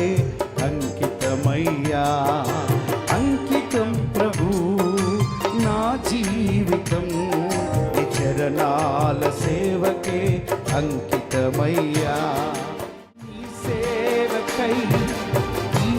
నీకే అంకితమయ్యా. అంకితం ప్రభు నా జీవితం చరణాల సేవకే అంకితమయ్యా. సేవకై ఈ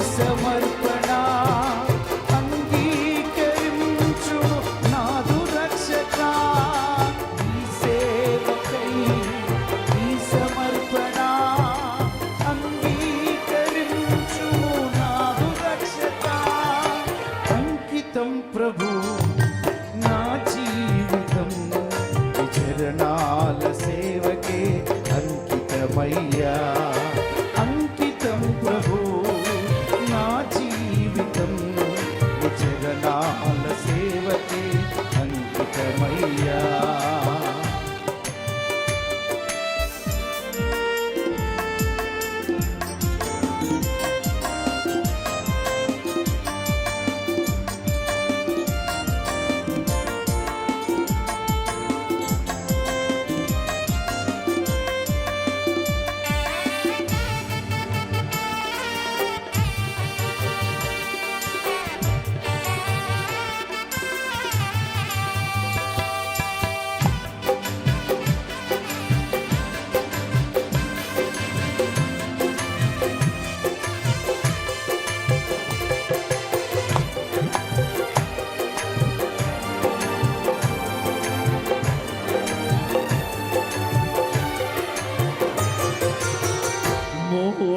પ્રભુ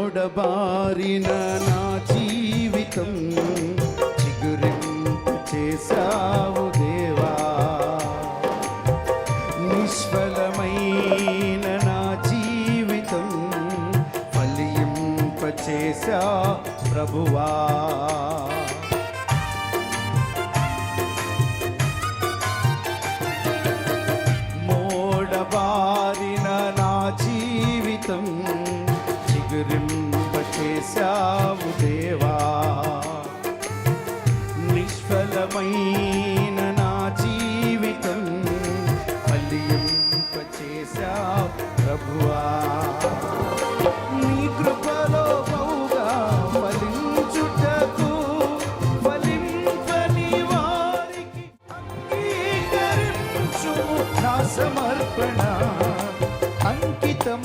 జోడబారిన నా జీవితం చిగురింపు చేశావు దేవా. నిష్ఫలమైన నా జీవితం ఫలింప చేశా ప్రభువా. విఫలమైన నా జీవితం మళ్ళింపచేశా ప్రభువా. నీ కృపలో బహుగా ఫలించుటకు ఫలింపని వారికి అంగీకరించు నా సమర్పణ. అంకితం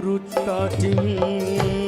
ruttatin